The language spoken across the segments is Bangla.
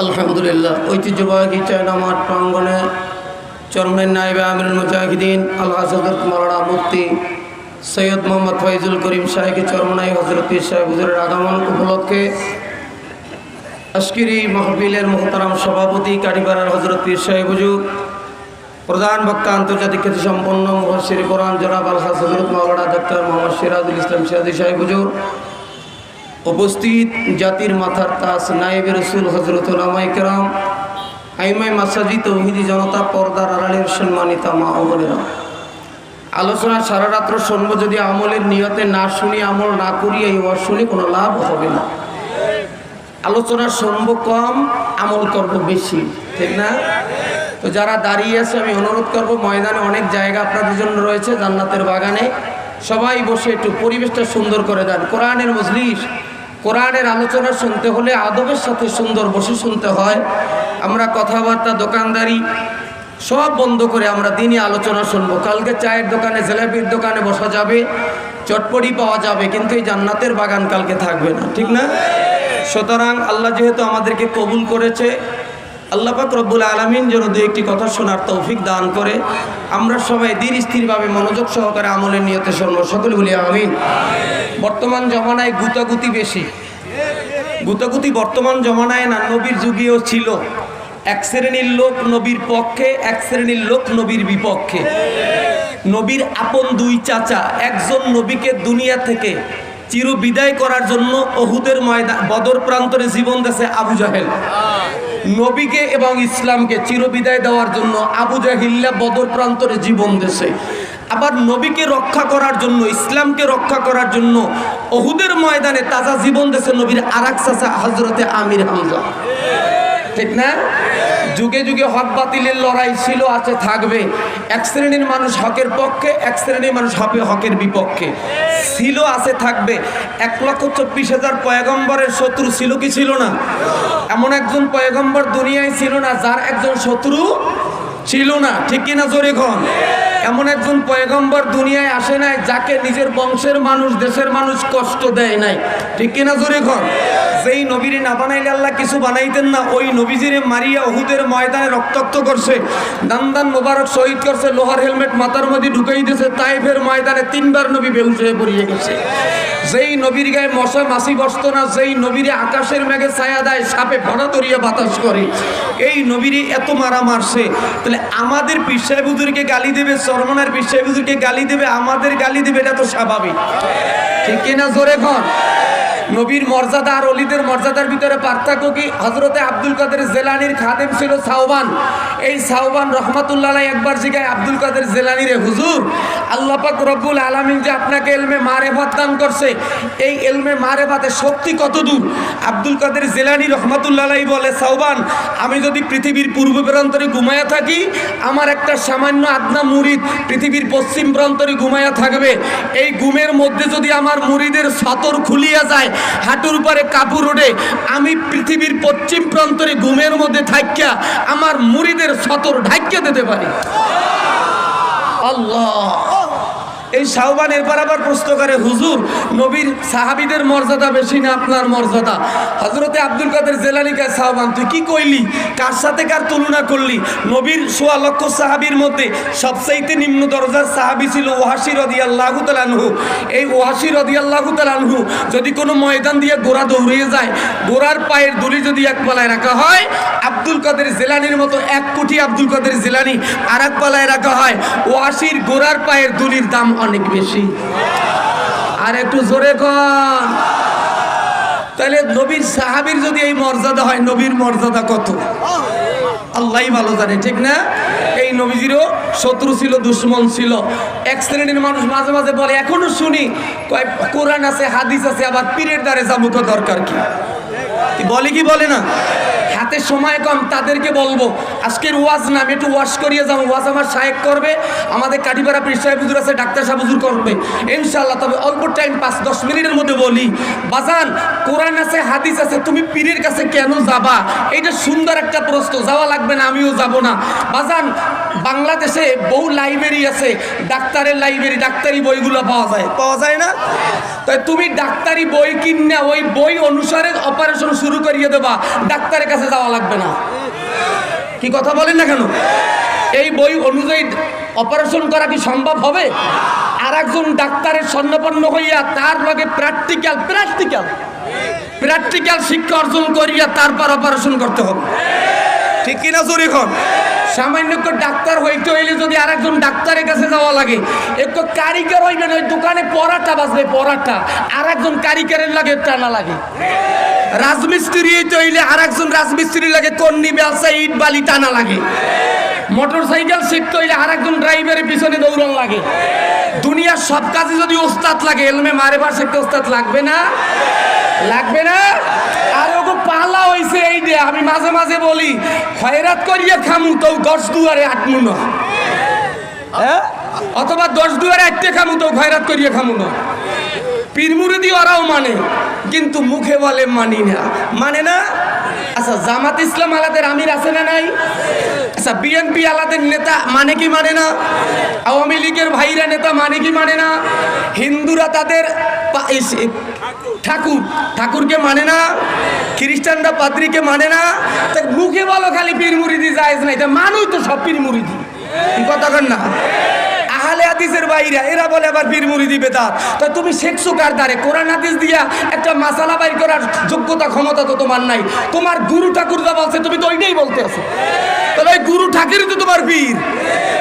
আলহামদুলিল্লাহ, ঐতিহ্যবাহী চায়না মাঠ প্রাঙ্গনে চরমের নাইবে আমির মুজাহিদিন আল্লাহ হজরত মৌলানা সৈয়দ মোহাম্মদ ফাইজুল করিম সাহেকে চরমনাই হজরত পীর সাহেব হুজুরের আগমন উপলক্ষে আশকিরি এই মাহফিলের মোহতারাম সভাপতি কাটিপাড়ার হজরত পীর সাহেব হুজুর প্রধান বক্তা আন্তর্জাতিক খ্যাতি সম্পন্ন মুহসির কোরআন জনাব আলহাজ হজরত মাওলানা ডাক্তার মোহাম্মদ সিরাজুল ইসলাম সিরাজি সাহেব হুজুর। উপস্থিত জাতির মাথার তাস নায়েব রসুল হজরত কেরাম আইমাই মাসাজি তৌহিদি জনতা পর্দার আড়ালের সম্মানিতা মা বোনেরা। আলোচনা সারা রাত্র শুনব যদি আমলের নিয়তে না শুনি, আমল না করি, এই ওয়াজ শুনি কোনো লাভ হবে না। আলোচনা শুনব কম, আমল করব বেশি, ঠিক না? তো যারা দাঁড়িয়ে আছে, আমি অনুরোধ করব, ময়দানে অনেক জায়গা আপনাদের জন্য রয়েছে, জান্নাতের বাগানে। সবাই বসে একটু পরিবেশটা সুন্দর করে দেন। কোরআনের মজলিস, কোরআনের আলোচনা শুনতে হলে আদবের সাথে সুন্দর বসে শুনতে হয়। আমরা কথাবার্তা, দোকানদারি, সব বন্ধ করে আমরা দিনই আলোচনা শুনব। কালকে চায়ের দোকানে, জেলাপির দোকানে বসা যাবে, চটপটি পাওয়া যাবে, কিন্তু এই জান্নাতের বাগান কালকে থাকবে না, ঠিক না? সুতরাং আল্লাহ যেহেতু আমাদেরকে কবুল করেছে আল্লাহ পাক রব্বুল আলমিন যেন দু একটি কথা শোনার তৌফিক দান করে। আমরা সবাই ধীর স্থিরভাবে মনোযোগ সহকারে আমলের নিয়তে শুনব সকলে বলি আমিন। বর্তমান জমানায় গুতাগুতি বেশি। গুতাগুতি বর্তমান জমানায় না, নবীর যুগেও ছিল। এক শ্রেণির লোক নবীর পক্ষে, এক শ্রেণির লোক নবীর বিপক্ষে। নবীর আপন দুই চাচা, একজন নবীকে দুনিয়া থেকে চির বিদায় করার জন্য অহুদের ময়দান বদর প্রান্তরে জীবন দেশে আবু জাহেল। নবীকে এবং ইসলামকে চিরবিদায় দেওয়ার জন্য আবু জাহিল্লা বদর প্রান্তরে জীবন দেশে আবার নবীকে রক্ষা করার জন্য, ইসলামকে রক্ষা করার জন্য অহুদের ময়দানে তাজা জীবন দেশে নবীর আরাক হজরতে আমির হামজা। ঠিক না? যুগে যুগে হক বাতিলের লড়াই ছিল, আছে, থাকবে। এক শ্রেণির মানুষ হকের পক্ষে, এক শ্রেণির মানুষ হবে হকের বিপক্ষে। ছিল, আছে, থাকবে। এক লক্ষ চব্বিশ হাজার পয়গম্বরের শত্রু ছিল কি ছিল না? এমন একজন পয়গম্বর দুনিয়ায় ছিল না, যার একজন শত্রু ছিল না। ঠিক কিনা জোরে খন এমন একজন পয়গম্বর দুনিয়ায় আসে নাই যাকে নিজের বংশের মানুষ, দেশের মানুষ কষ্ট দেয় নাই। ঠিক কিনা জোরে খন যেই নবীরে না বানাইলে আল্লাহ কিছু বানাইতেন না, ওই নবীজিরে মারিয়া ওহুদের ময়দানে রক্তাক্ত করছে। দান দান মোবারক শহীদ করছে, লোহার হেলমেট মাথার মধ্যে ঢুকাই দিয়েছে, তাইফের ময়দানে তিনবার নবী বেহুশ হয়ে পড়িয়ে গেছে। যেই নবীর গায়ে মশা মাসি বসত না, যেই নবীরে আকাশের মেঘে ছায়া দেয়, সাপে ভরা তরিয়ে বাতাস করে। এই নবীরে এত মারা মারছে, তাহলে আমাদের পিসাই বুজুরকে গালি দেবে পিসাই বুজুরকে গালি দেবে আমাদের গালি দেবে এটা তো স্বাভাবিক। ঠিক কিনা জোরে খন নবীর মর্যাদা আর অলিদের মর্যাদার ভিতরে পার্থক্য কি? হজরতে আব্দুল কাদের জেলানির খাদেম ছিল সাহবান এই সাহবান রহমাতুল্লাহ একবার জিগায় আব্দুল কাদের জেলানি রে, হুজুর, আল্লাহ পাক রব্বুল আলামিন যে আপনাকে এলমে মারেফাত দান করছে, এই এলমে মারেফাতের শক্তি কত দূর আব্দুল কাদের জেলানি রহমাতুল্লাহ বলে সাহবান আমি যদি পৃথিবীর পূর্ব প্রান্তরে ঘুমায়া থাকি, আমার একটা সামান্য আদনা মুরিদ পৃথিবীর পশ্চিম প্রান্তরে ঘুমায়া থাকবে। এই ঘুমের মধ্যে যদি আমার মুরিদের সতর খুলিয়া যায় হাঁটুর পরে কাপড় ওঠে আমি পৃথিবীর পশ্চিম প্রান্তরে ঘুমের মধ্যে থাকিয়া আমার মুড়িদের সতর ঢাকিয়া দিতে পারি। আল্লাহ। এই সাহবান এরপর আবার প্রশ্ন করে হুজুর, নবীর সাহাবিদের মর্যাদা বেশি না আপনার মর্যাদা? হজরতে আব্দুল কাদের জেলানিকা সাহবান তুই কি কইলি? কার সাথে কার তুলনা করলি? নবীর সোয়া লক্ষ সাহাবির মধ্যে সবচাইতে নিম্ন দরজার সাহাবি ছিল ওহাসি রদি আল্লাহ তালানহু এই ওহাসি রদি আল্লাহ তালানহু যদি কোনো ময়দান দিয়ে গোড়া দৌড়িয়ে যায়, গোড়ার পায়ের দুলি যদি এক পালায় রাখা হয়, আব্দুল কাদের জেলানির মতো এক কোটি আব্দুল কাদের জেলানি আর এক পালায় রাখা হয়, ওয়াসির গোড়ার পায়ের দুলির দাম অনেক বেশি। আর একটু জোরে কন। তাহলে নবীর সাহাবীর যদি এই মর্যাদা হয়, নবীর মর্যাদা কত? আল্লাহ ভালো জানে, ঠিক না? এই নবীজিরও শত্রু ছিল, দুশ্মন ছিল। এক শ্রেণির মানুষ মাঝে মাঝে বলে, এখনও শুনি, কয়, কোরআন আছে, হাদিস আছে, আবার পীরের দ্বারে যাব দরকার কি বলে কি বলে না? হাতে সময় কম, তাদেরকে বলব, আজকের ওয়াজ না, আমি একটু ওয়াশ করিয়ে যাব, ওয়াজ আমার সাহেব করবে, আমাদের কাটিপাড়া পীর সাহেব হুজুর আছে, ডাক্তার সাহেব হুজুর করবে ইনশাল্লাহ তবে অল্প টাইম, পাঁচ, দশ মিনিটের মধ্যে বলি, বাজান, কোরআন আছে, হাদিস আছে, তুমি পীরের কাছে কেন যাবা? এইটা সুন্দর একটা প্রশ্ন, যাওয়া লাগবে না, আমিও যাব না। বাজান, বাংলাদেশে বহু লাইব্রেরি আছে, ডাক্তারের লাইব্রেরি, ডাক্তারি বইগুলো পাওয়া যায় পাওয়া যায় না? তাই তুমি ডাক্তারি বই কিনে ওই বই অনুসারে অপারেশন শুরু করিয়ে দেবা, ডাক্তারের কাছে যাওয়া লাগবে না। কি কথা বলেন না কেন? এই বই অনুযায়ী অপারেশন করা কি সম্ভব হবে? আর একজন ডাক্তারের স্বর্ণপন্ন হইয়া তার লগে প্র্যাকটিক্যাল প্র্যাকটিক্যাল প্র্যাকটিক্যাল শিক্ষা অর্জন করিয়া তারপর অপারেশন করতে হবে। ঠিক কিনা জোরে এখন? সামান্য ডাক্তার হইতে হইলে যদি আরেকজন ডাক্তারের কাছে যাওয়া লাগে, একটু কারিগর হইবেন, ওই দোকানে পরাটা বাজবে, পরাটা। আর একজন কারিগরের লাগে টানা লাগে। রাজমিস্ত্রি হইতে হইলে আর একজন রাজমিস্ত্রি লাগে কন্নি ব্যবসা ইট, বালি টানা লাগে। মোটর সাইকেল শিখতে হইলে আর একজন ড্রাইভারের পিছনে দৌড়ান লাগে। দুনিয়ার সব কাজে যদি ওস্তাদ লাগে, এলমে মারে বার শিখতে ওস্তাদ লাগবে না? লাগবে না? আর পালা হইছে এই যে আমি মাঝে মাঝে বলি খয়রাত করিয়া খামু তো দশ দুয়ারে আটমু না। হ্যাঁ? অথবা দশ দুয়ারে আটটে খামু তো খয়রাত করিয়া খামু না। পীরমুরিদি ওরাও মানে কিন্তু মুখে বলে মানি না। মানে না? আচ্ছা জামাত ইসলাম আলাদের আমির আছে না নাই? আচ্ছা বিএনপি আলাদের নেতা মানে কি মানে না? আওয়ামী লীগের ভাইরা নেতা মানে কি মানে না? হিন্দুরা তাদের ঠাকুর, ঠাকুরকে মানে না, খ্রিস্টানরা পাত্রীকে মানে না মুখে বলো খালি পীর মুরিদি যায় নাই মানুষ তো সব পীর মুরিদি কি কথা না। হাদিসের এরা বলে আবার তা তুমি দ্বারে? কোরআন হাদিস দিয়া একটা মাসালা করার যোগ্যতা, ক্ষমতা তো তোমার নাই। তোমার গুরু ঠাকুর যা বলছে, তুমি তো ওইটাই বলতে তাহলে ওই গুরু তো তোমার পীর।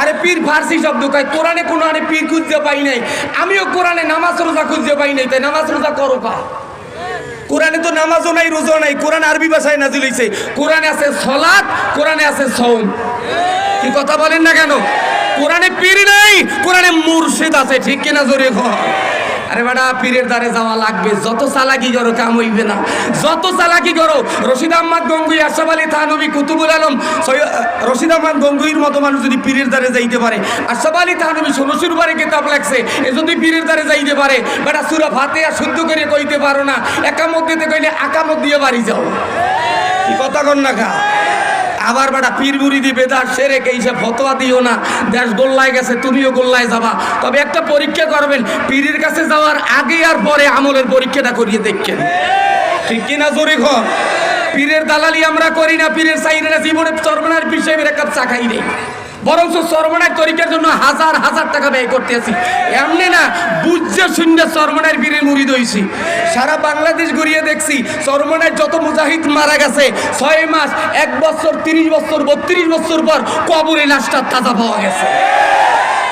আরে পীর ফার্সি শব্দ কয়, কোরআনে কোনো আনে পীর পাই নাই। আমিও কোরআনে নামাজ রোজা খুঁজতে পাই নাই, তাই নামাজ রোজা করো কা কোরআনে তো নামাজও নাই, রোজাও নাই, কোরআন আরবি ভাষায় নাজিল হইছে। কোরআনে আছে সলাৎ, কোরআনে আছে সৌম কি কথা বলেন না কেন? কোরআনে পীর নাই, কোরআনে মুর্শিদ আছে, ঠিক কিনা জোরে আরে বেটা, পীরের দ্বারে যাওয়া লাগবে, যত চালাকি করো, কাম হইবে না। যত চালাকি করো, রশিদ আহমদ গঙ্গুই, আশরাফ আলী থানবী কুতুবুল আলম রশিদ আহমদ গঙ্গুইর মতো মানুষ যদি পীরের দ্বারে যাইতে পারে। আশরাফ আলী থানবী ষোলোশোর বারে কেতাব লাগছে এ যদি পীরের দ্বারে যাইতে পারে। বেটা, সুরা ভাতে আর শুদ্ধ করে কইতে পারো না একামত দিতে কইলে আকামত দিয়ে বাড়ি যাও। কথা কন না খা? আবার বেটা পীর বুড়ি দিবে তার সেরে এইসব ফতোয়া দিও না। দেশ গোল্লায় গেছে, তুমিও গোল্লায় যাবা। তবে একটা পরীক্ষা করবেন, পীরের কাছে যাওয়ার আগে আর পরে আমলের পরীক্ষাটা করিয়ে দেখছেন ঠিক কিনা জোরে ঘর পীরের দালালি আমরা করি না, পীরের সাইনেরা জীবনে চর্মনার বিষয়ে এক কাপ চা খাই নেই বরঞ্চ চরমনায় তরিকার জন্য হাজার হাজার টাকা ব্যয় করতে আছি। এমনি না, বুঝছে শূন্য চর্মনার বীরের মুড়ি দইছি। সারা বাংলাদেশ ঘুরিয়ে দেখছি চরমনায় যত মুজাহিদ মারা গেছে, ছয় মাস, এক বছর, তিরিশ বছর, বত্রিশ বছর পর কবরে লাশটা তাজা পাওয়া গেছে।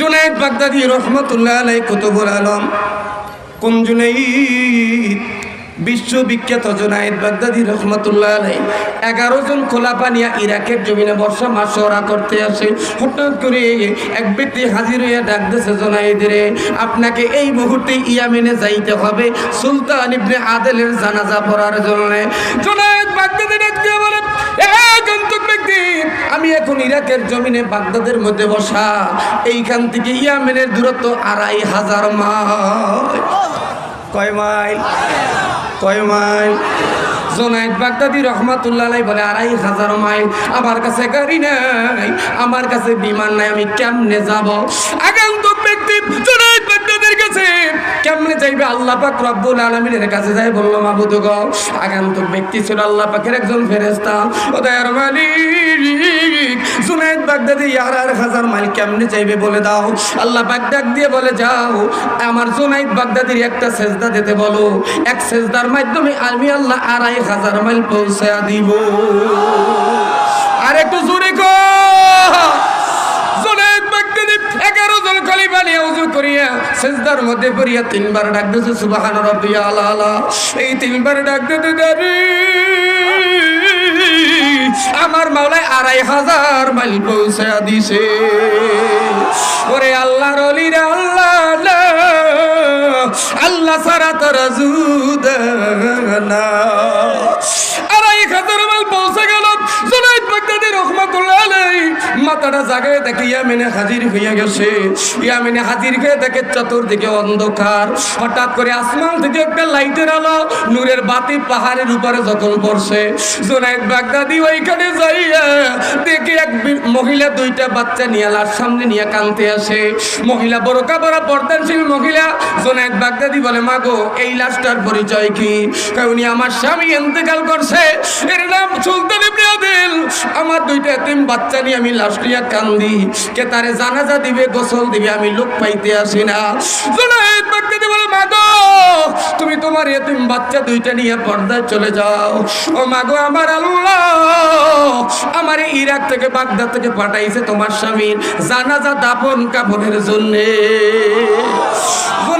জুনাইদ বাগদাদি রহমতুল্লাহ আলাই কুতুবুল আলম। কোন জুনাইদ বিশ্ববিখ্যাত জুনাইদ বাগদাদি রহমতুল্লাহ আলাই এগারো জন খোলা পানিয়া ইরাকের জমিনে বর্ষা মাসরা করতে আসে। হঠাৎ করে এক ব্যক্তি হাজির হইয়া ডাক দিয়েছে আপনাকে এই মুহূর্তে ইয়ামেনে যাইতে হবে সুলতান ইবনে আদেলের জানাজা পড়ার জন্য। জুনাইদ বাগদাদি ডাক দিয়ে বলে আগন্তুক ব্যক্তি, আমি এখন ইরাকের জমিনে বাগদাদের মধ্যে বসা। এইখান থেকে ইয়ামেনের দূরত্ব আড়াই হাজার মাইল। কয় মাইল? কয় মাইল? জোনাইদ বাগদাদি রহমাতুল্লাহ বলে, আড়াই হাজার মাইল। আমার কাছে গাড়ি নাই, আমার কাছে বিমান নাই, আমি কেমনে যাব? আগন্তুক ব্যক্তি জোনাইদ বাগদাদি আলমিনের কাছে কেমনে যাইবে? আল্লাহ পাক রব্বুল আলমিনের কাছে যাই বলল মাবুদ গো আগন্তুক ব্যক্তি ছিল আল্লাহ পাকের একজন ফেরেস্তা ওদের মালিক জুনাইদ বাগদাদি আর আর হাজার মাইল কেমনে যাইবে বলে দাও? আল্লাহ ডাক দিয়ে বলে, যাও, আমার জুনাইদ বাগদাদির একটা সেজদা দিতে বলো। এক সেজদার মাধ্যমে আমি আল্লাহ আড়াই হাজার মাইল পৌঁছে দিব। আর একটু জোরে কো বাগদাদি এগারো জন খলিফা করিয়া সেজদার মধ্যে তিনবার ডাক দিয়েছে, সুবাহান আলা এই তিনবার ডাক দিতে দেরি। আমার মাওলায় আড়াই হাজার মাইল পৌঁছে দিছে। ওরে আল্লাহ রলির আল্লাহ আল্লাহ সারা তারা জুদ আড়াই হাজার মাইল পৌঁছে গেল মাথাটা জাগায় দেখে ইয়ামিনে হাজির হইয়া গেছে। ইয়ামিনে হাজির হয়ে দেখে চতুর্দিকে অন্ধকার। হঠাৎ করে আসমান থেকে একটা লাইটের আলো নূরের বাতি পাহাড়ের উপরে যখন পড়ছে। জোনায়দ বাগদাদি ওইখানে যাইয়া এক মহিলা দুইটা বাচ্চা সামনে নিয়ে কানতে আসে। মহিলা বড় মহিলা জোনাইদ বাগদাদি বলে মাগো এই লাশটার পরিচয় কি? উনি আমার স্বামী করছে। এর নাম সুলতান আমার দুইটা বাচ্চা নিয়ে আমি লাশ নিয়ে কান্দি। কে তারে জানাজা দিবে, গোসল দিবে, আমি লোক পাইতে আসি না। জুনাইদ বাগদাদি বলে মাগো তুমি তোমার এতিম বাচ্চা দুইটা নিয়ে পর্দায় চলে যাও। ও মাগো আমার আল্লাহ ইরাক থেকে বাগদাদ থেকে পাঠাইছে তোমার স্বামীর জানাজা দাপন কাপড়ের জন্যে।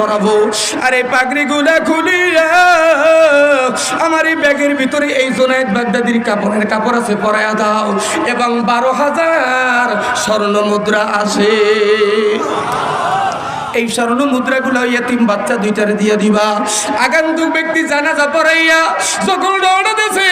পড়াবো আর এই পাগড়ি গুলা খুলিয়া আমার এই ব্যাগের ভিতরে এই জোনাইদ বাগদাদির কাপড়ের কাপড় আছে পরায়া দাও। এবং বারো হাজার স্বর্ণ মুদ্রা আছে। এই স্বর্ণ মুদ্রাগুলো ইয়েতিম বাচ্চা দুইটারে দিয়ে দিবা। আগান্তু ব্যক্তি জানাজা পড়াইয়া সকল দৌড়া দেশে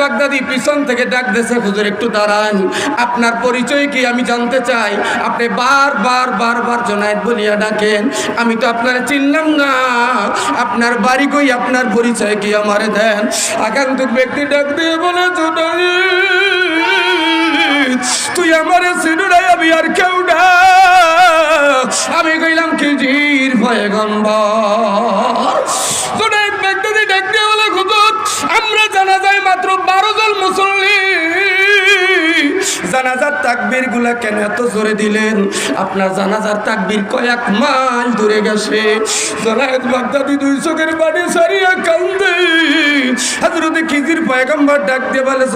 বাগদাদি পিছন থেকে ডাক দেশে হুজুর, একটু দাঁড়ান। আপনার পরিচয় কি আমি জানতে চাই? আপনি বারবার বারবার জোনায়েদ বলিয়া ডাকেন, আমি তো আপনার চিনলাম না। আপনার বাড়ি কই আপনার পরিচয় কি আমারে দেন? আগান্তু ব্যক্তি ডাক দিয়ে বলে, জোনায়েদ তুই আমার সিনুরাই আমি আর কেউ না। আমি কইলাম, খিজির পয়গম্বর জুনাইদ বাগদাদি ডাক দিয়ে বলে আমরা জানা যায় মাত্র তাকবীরগুলা কেন এত জোরে দিলেন? আপনার জানাজার তাকবীর কয়েক মাইল দূরে গেছে। বাগদাদি দুই চোখের বাড়ি সারিয়া কান্দে। খিজির পয়গম্বর ডাক দিয়ে বলে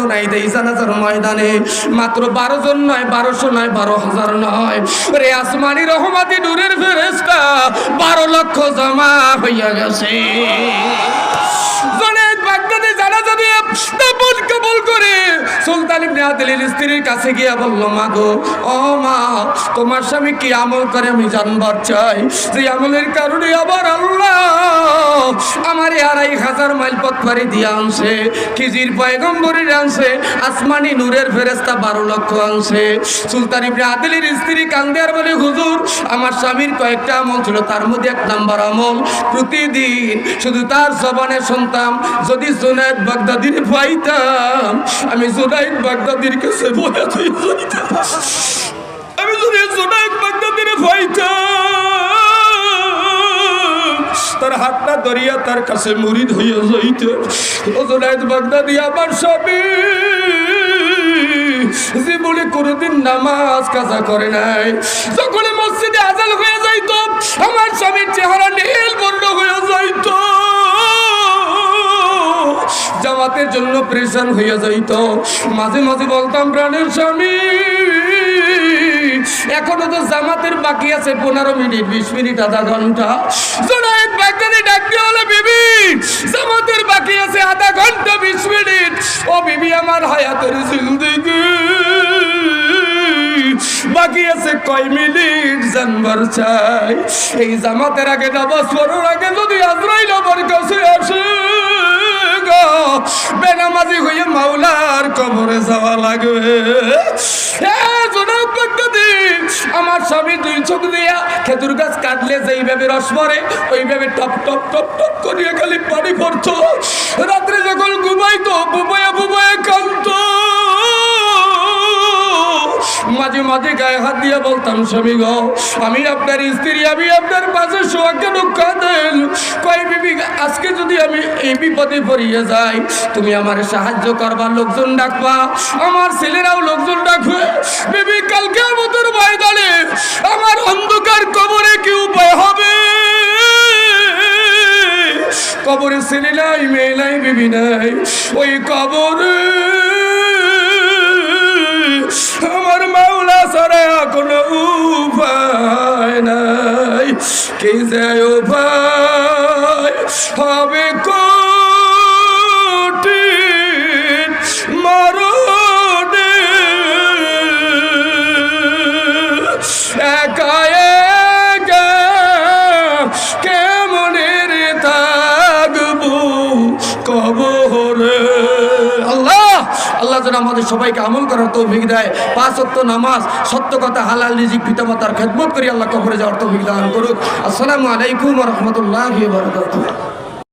জানাজার ময়দানে মাত্র বারো জন নয়, বারোশো নয়, বারো হাজার নয়। রে আসমানি রহমাতি নূরের বারো লক্ষ জমা হইয়া গেছে। জনায়েদ বাগদাদি জানাজা দিয়ে তাপন কবল করে সুলতান ইবনে আদিলের স্ত্রীর কাছে মা গো, ও মা, তোমার স্বামী কি আমল করে আমি জানবার চাই? যে আমলের কারণে আবার আমার আড়াই হাজার মাইল দিয়ে আনছে। খিজির পয়গম্বরের আনছে, আসমানি নূরের ফেরেস্তা বারো লক্ষ আনছে। সুলতান ইবনে আদিলের স্ত্রী কান্দে আর বলে, হুজুর, আমার স্বামীর কয়েকটা আমল ছিল, তার মধ্যে এক নাম্বার আমল প্রতিদিন শুধু তার জবানে শুনতাম, যদি জুনাইদ বাগদাদির পাইতাম, আমি জুনাইদ বাগদাদির কাছে বলে তুই। আমি তার হাতটা ধরিয়া তার কাছে হইয়া যাইতে। আমার স্বামী কোনোদিন নামাজ কাজা করে নাই। যখন মসজিদে আজাল হয়ে যাইতো, আমার স্বামীর চেহারা নীল বর্ণ হয়ে যাইতো। জামাতের জন্য প্রেশান হইয়া যাইতো। মাঝে মাঝে বলতাম, প্রাণের স্বামী, এখনও তো জামাতের বাকি আছে, পনেরো মিনিট, বিশ মিনিট, আধা ঘণ্টা। হলো বিবি, জামাতের আছে, আধা মিনিট। বিবি আছে কয় মিনিট? চাই। এই জামাতের আগে নামাজ আগে যদি আজরাইল আমার কাছে আসে যাওয়া লাগবে আমার স্বামী দুই চোখ দিয়া খেজুর গাছ কাটলে যেইভাবে রস মরে ওইভাবে টপ টপ টপ টপ করিয়া খালি পানি পড়তো রাত্রে যখন ঘুমাইতো বুবাইয়া বুবাইয়া কান্ত মাঝে মাঝে গায়ে হাত দিয়ে বলতাম, স্বামী গো আমি আপনার স্ত্রী, আমি আপনার পাশে শোয়া কেন কাঁদেন কয়, বিবি, আজকে যদি আমি এই বিপদে পড়িয়ে যাই, তুমি আমার সাহায্য করবার লোকজন ডাকবা, আমার ছেলেরাও লোকজন ডাকবে। বিবি কালকে আমাদের ময়দানে আমার অন্ধকার কবরে কি উপায় হবে? কবরে ছেলে নাই, মেয়ে নাই, বিবি নাই, ওই কবরে আমার মাওলা সরে কোনো উপায় নাই। কি যে উপায় হবে কঠিন আমাদের সবাইকে আমল করার তৌফিক দেয়। পাঁচ সত্য নামাজ, সত্য কথা, হালাল, রিজিক, পিতামাতার খেদমত করি, আল্লাহ কবরে যাওয়ার তৌফিক দান করুক। আসসালামু আলাইকুম রহমতুল্লাহ বারকাতুহ।